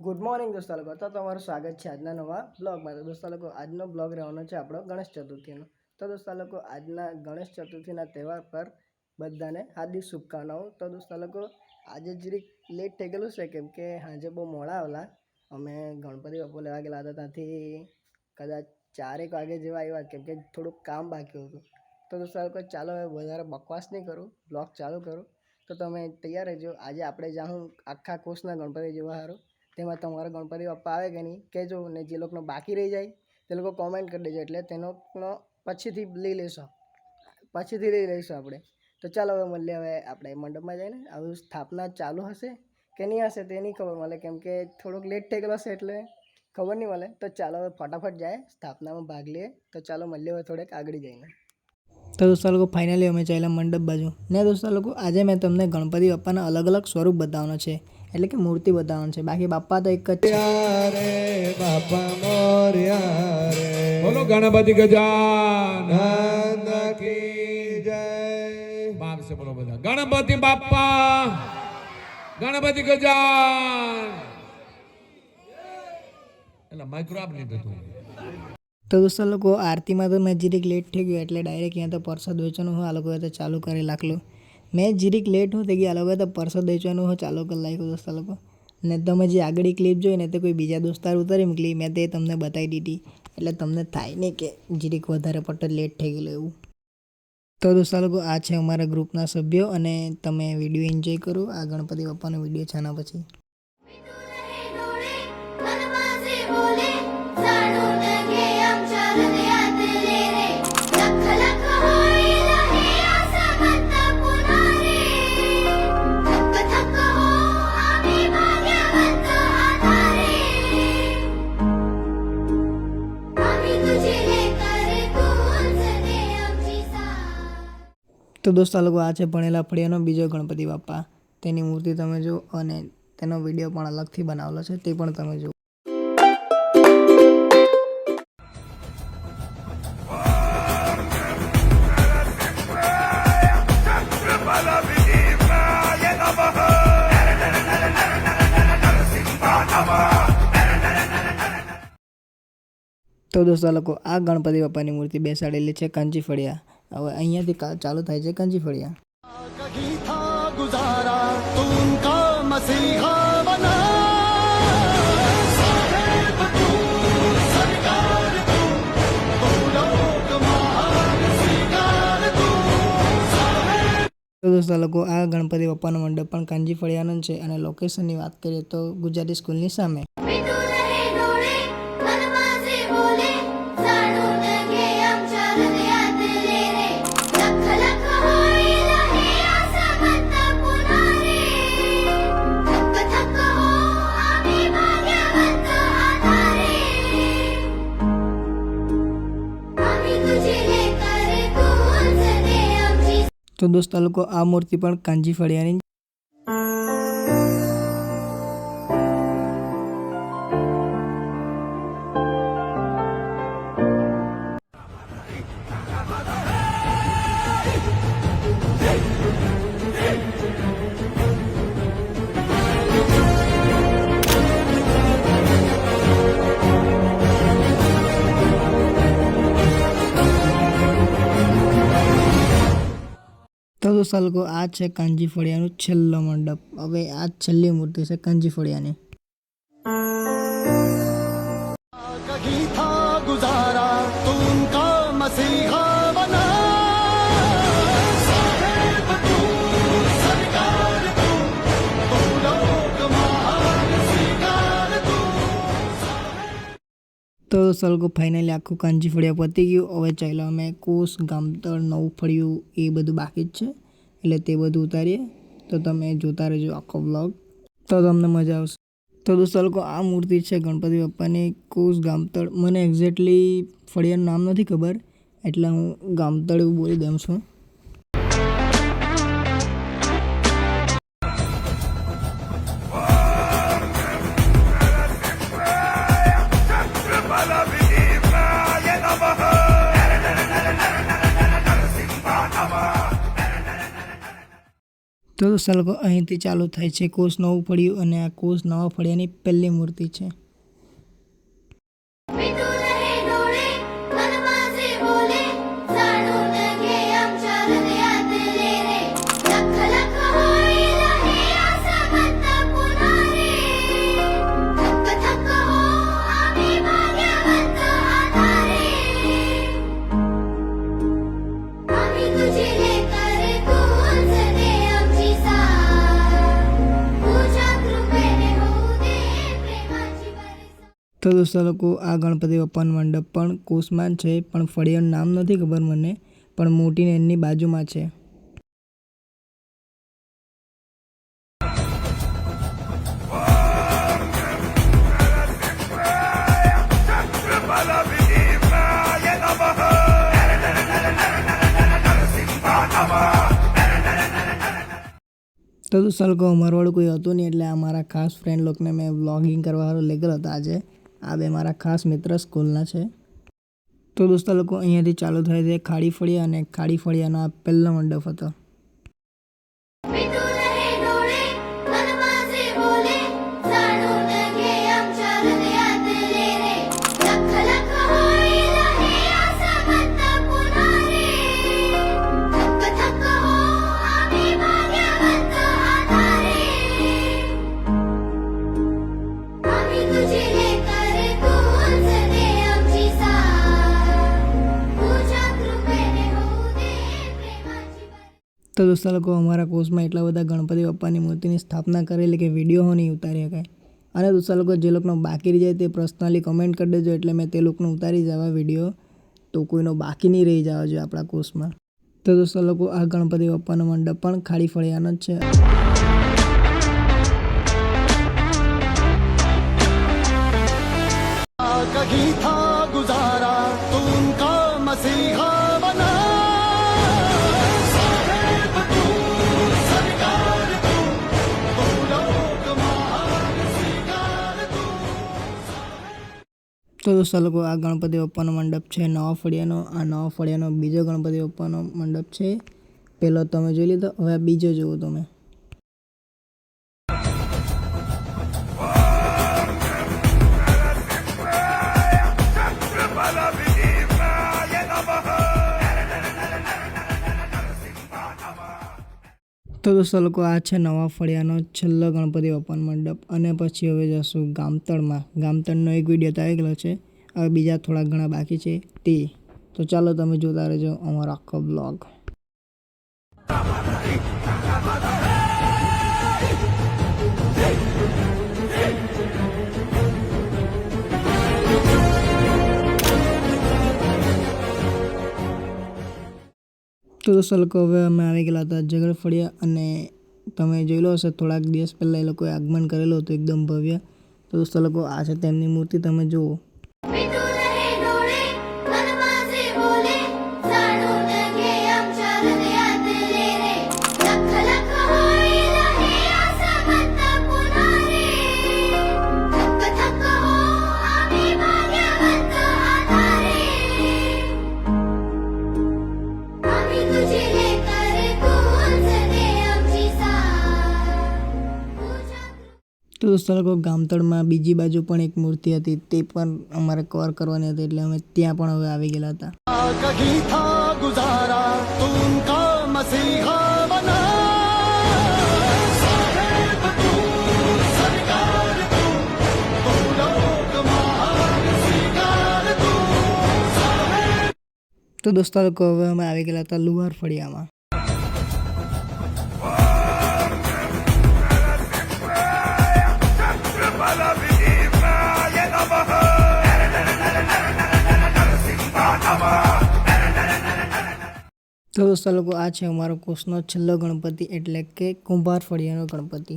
Good morning દોસ્તો લોકો. તો તમારું સ્વાગત છે આજના નવા બ્લોગમાં. તો દોસ્તો લોકો આજનો બ્લોગ રહેવાનો છે આપણો ગણેશ ચતુર્થીનો. તો દોસ્તો લોકો આજના ગણેશ ચતુર્થીના તહેવાર પર બધાને હાર્દિક શુભકામનાઓ. તો દોસ્તો લોકો આજે જરીક લેટ થઈ ગયેલું છે કેમ કે સાંજે બહુ મોડા આવેલા. અમે ગણપતિ બાપુ લેવા ગયેલા હતા ત્યાંથી કદાચ ચારેક વાગે જેવા આવ્યા કેમ કે થોડુંક કામ બાકી હતું. તો દોસ્તો લોકો ચાલો હવે વધારે બકવાસ નહીં કરું બ્લોગ ચાલુ કરું. તો તમે તૈયાર રહેજો. આજે આપણે જાઉં આખા કોર્સના ગણપતિ જેવા સારું તેમાં તમારા ગણપતિ બાપ્પા આવે કે નહીં કહેજો ને જે લોકોનો બાકી રહી જાય તે લોકો કોમેન્ટ કરી દેજો એટલે તેનો પછીથી લઈ લેશો પછીથી લઈ લઈશું આપણે. તો ચાલો હવે મળીએ, હવે આપણે મંડપમાં જઈને. આવું સ્થાપના ચાલુ હશે કે નહીં હશે તે નહીં ખબર મળે, કેમ કે થોડોક લેટ થઈ ગયેલો હશે એટલે ખબર નહીં મળે. તો ચાલો હવે ફટાફટ જાય, સ્થાપનામાં ભાગ લઈએ. તો ચાલો મળીએ હવે થોડેક આગળ જઈને. તો દોસ્તો લોકો ફાઇનલી અમે ચાલ્યા મંડપ બાજુ. ને દોસ્તો લોકો, આજે મેં તમને ગણપતિ બાપ્પાના અલગ અલગ સ્વરૂપ બતાવવાનો છે. એટલે કે મૂર્તિ બતાવવાનું છે. બાકી બાપા તો એક જ છે. બાપા મોર્યા રે. બોલો ગણપતિ ગજાન નંદ કી જય. બાપ છે બોલો બધા. ગણપતિ બાપા. ગણપતિ ગજાન એટલે માઇક્રો આપ લીધું તું તો. દોસ્તો લોકો આરતીમાં તો મેં જીરીક લેટ થઈ ગયો એટલે ડાયરેક્ટ અહીંયા તો પરસાદ વેચવાનું હું આ લોકોએ તો ચાલુ કરી લાખલું મેં જીરીક લેટ હું થઈ ગયા હવે તો પરસો દેચવાનું હું ચાલુ કરી નાખ્યું દોસ્તો લોકો. ને તમે જે આગળ ક્લિપ જોઈ ને તે કોઈ બીજા દોસ્તાર ઉતારી મોકલી, મેં તે તમને બતાવી દીધી. એટલે તમને થાય નહીં કે જીરીક વધારે પડતો લેટ થઈ ગયેલું એવું. તો દોસ્તો લોકો, આ છે અમારા ગ્રુપના સભ્યો અને તમે વીડિયો એન્જોય કરો આ ગણપતિ બાપ્પાનો વીડિયો છે પછી. તો દોસ્તો લોકો આ છે ભણેલા ફળિયાનો બીજો ગણપતિ બાપા તેની મૂર્તિ તમે જો અને તેનો વીડિયો પણ અલગથી બનાવેલો છે, તે પણ તમે જુઓ. તો દોસ્તો લોકો આ ગણપતિ બાપાની મૂર્તિ બેસાડેલી છે કાંચી ફળિયા. હવે અહીંયાથી ચાલુ થાય છે કંજીફળિયા. ફળિયા દોસ્તો લોકો આ ગણપતિ બાપાનો મંડપ પણ કાંજી ફળિયાનો છે. અને લોકેશનની વાત કરીએ તો ગુજરાતી સ્કૂલની સામે. તો દોસ્તો આ લોકો આ મૂર્તિ પણ કાંજી ફળિયાની તો દોસ્તો લોકો આ છે કાંજી ફળિયાનું છેલ્લો મંડપ. હવે આ છેલ્લી મૂર્તિ છે કાંજી ફળિયાની તો સલગો ફાઇનલી આખું કાંજી ફળિયા પતી ગયું. હવે ચાલ્યો અમે કોસ, ગામતળ નવું ફળિયું એ બધું બાકી જ છે. એટલે તે બધું ઉતારીએ. તો તમે જોતા રહેજો આખો બ્લોગ તો તમને મજા આવશે. તો દોસ્તો લોકો આ મૂર્તિ છે ગણપતિ બાપ્પાની કુશ ગામતળ. મને એક્ઝેક્ટલી ફળિયાનું નામ નથી ખબર, એટલે હું ગામતળ એવું બોલી દઉં છું. તો દોસ્તો અહીંથી ચાલુ થાય છે. કોષ નવું ફળિયું અને આ કોષ નવા ફળિયાની પહેલી મૂર્તિ છે. તો દોસ્તો લોકો આ ગણપતિ બાપાનો મંડપ પણ કોષમાં છે, પણ ફળિયાનું નામ નથી ખબર મને, પણ મોટીને એની બાજુમાં છે. તો દોસ્તો લોકો અમારવાળું કોઈ હતું નહીં, એટલે આ મારા ખાસ ફ્રેન્ડ લોકોને મેં વ્લોગિંગ કરવા હારું હતા ગયો આજે. આ બે મારા ખાસ મિત્ર સ્કૂલના છે. તો દોસ્તો લોકો અહીંયાથી ચાલુ થાય છે ખાડી ફળિયા અને ખાડી ફળિયાનો આ પહેલો મંડપ હતો. તો દોસ્તો લોકો અમારા કોર્સમાં એટલા બધા ગણપતિ બાપ્પાની મૂર્તિની સ્થાપના કરેલી કે વિડીયો હો નહીં ઉતારી શકાય અને દોસ્તો લોકો જે લોકોનો બાકી રહી જાય તે પર્સનલી કમેન્ટ કરી દેજો એટલે મેં તે લોકોનો ઉતારી જવા વિડીયો તો કોઈનો બાકી નહીં રહી જવા જોઈએ આપણા કોર્સમાં તો દોસ્તો લોકો આ ગણપતિ બાપ્પાનો મંડપ પણ ખાડી ફળિયાનો જ છે कहीं था તો દોસ્તો લોકો આ ગણપતિ બાપ્પાનો મંડપ છે, નવા ફળિયાનો, આ નવા ફળિયાનો બીજો ગણપતિ બાપ્પાનો મંડપ છે. પહેલો તમે જોઈ લીધો, હવે બીજો જુઓ તમે. તો દોસ્તો લોકો આ છે નવા ફળિયાનો છેલ્લો ગણપતિ બાપાનો મંડપ. અને પછી હવે જશું ગામતળમાં. ગામતળનો એક વીડિયો તો છે. હવે બીજા થોડા ઘણા બાકી છે તે. તો ચાલો તમે જોતા રહેજો અમારો આખો બ્લોગ તો દોસ્તો લોકો હવે અમે આવી ગયેલા હતા, ઝઘડ ફળિયા અને તમે જોઈ લો હશે, થોડાક દિવસ પહેલાં એ લોકોએ આગમન કરેલું હતું, એકદમ ભવ્ય. તો દોસ્તો લોકો, આ છે તેમની મૂર્તિ, તમે જુઓ. તાલુકો ગામતળમાં બીજી બાજુ પણ એક મૂર્તિ હતી. તે પણ અમારે કવર કરવાની હતી એટલે અમે ત્યાં પણ હવે આવી ગયેલા હતા. તો દોસ્તો લોકો હવે અમે આવી ગયેલા હતા લુહાર ફળિયામાં. તો દોસ્તો લોકો આ છે અમારો કોર્સનો છેલ્લો ગણપતિ એટલે કે કુંભાર ફળિયાનો ગણપતિ.